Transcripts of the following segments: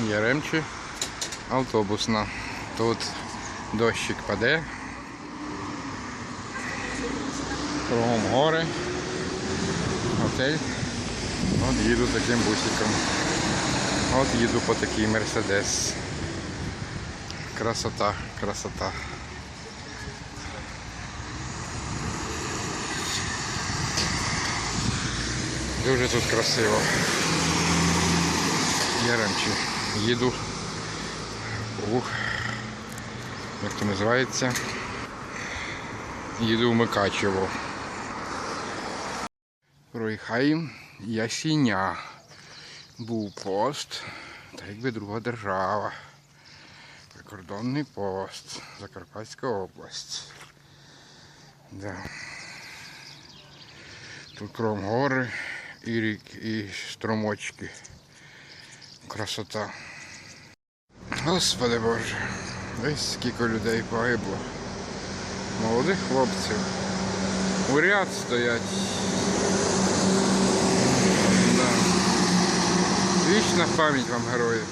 Яремчі автобусна. Тут дощик паде. Кругом гори. Готель. От їду таким бусиком. От їду по такий Мерседес. Красота, красота. Дуже тут красиво. Яремчі. Їду у як то називається? Їду в Микачево. Проїхаємо Ясіня. Був пост, та якби друга держава. Прикордонний пост. Закарпатська область. Да. Тут кром гори і рік, і струмочки. Красота. Господи Боже, ось скільки людей погибло. Молодих хлопців. У ряд стоять. Да. Вічна пам'ять вам героїв.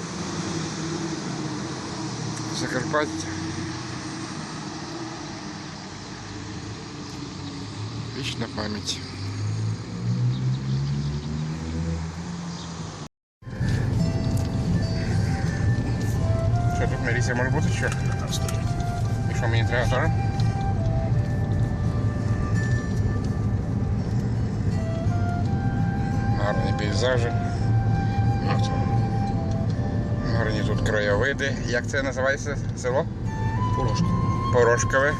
Закарпаття. Вічна пам'ять. Що тут Маріся може бути що? І що мені треба теж? Гарні пейзажі. Гарні тут краєвиди. Як це називається село? Порошка. Порошкове.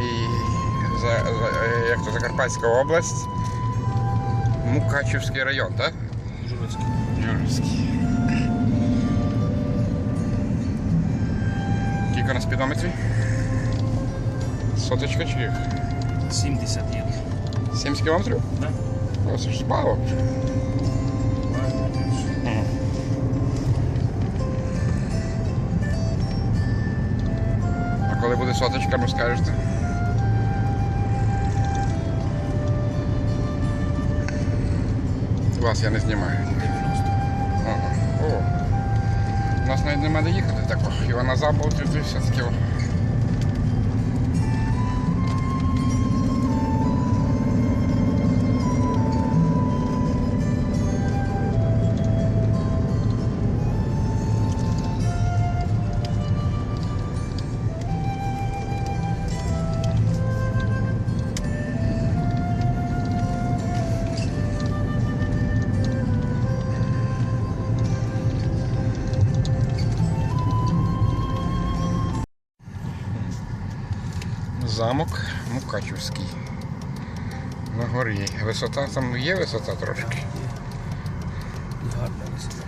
І за, за, е, як то Закарпатська область. Мукачівський район, так? Журицький. Юрський. Скільки у нас? Соточка чи 70 є. 70 кілометрів? Да? О, це ж мало. А коли буде соточка, ви скажете? Вас я не знімаю. 90. Ага. О. Нас навіть нема де їхати так. ох, Івана Забол, ти все таки. Замок Мукачівський. На горі. Висота там є висота трошки. Гарна висота.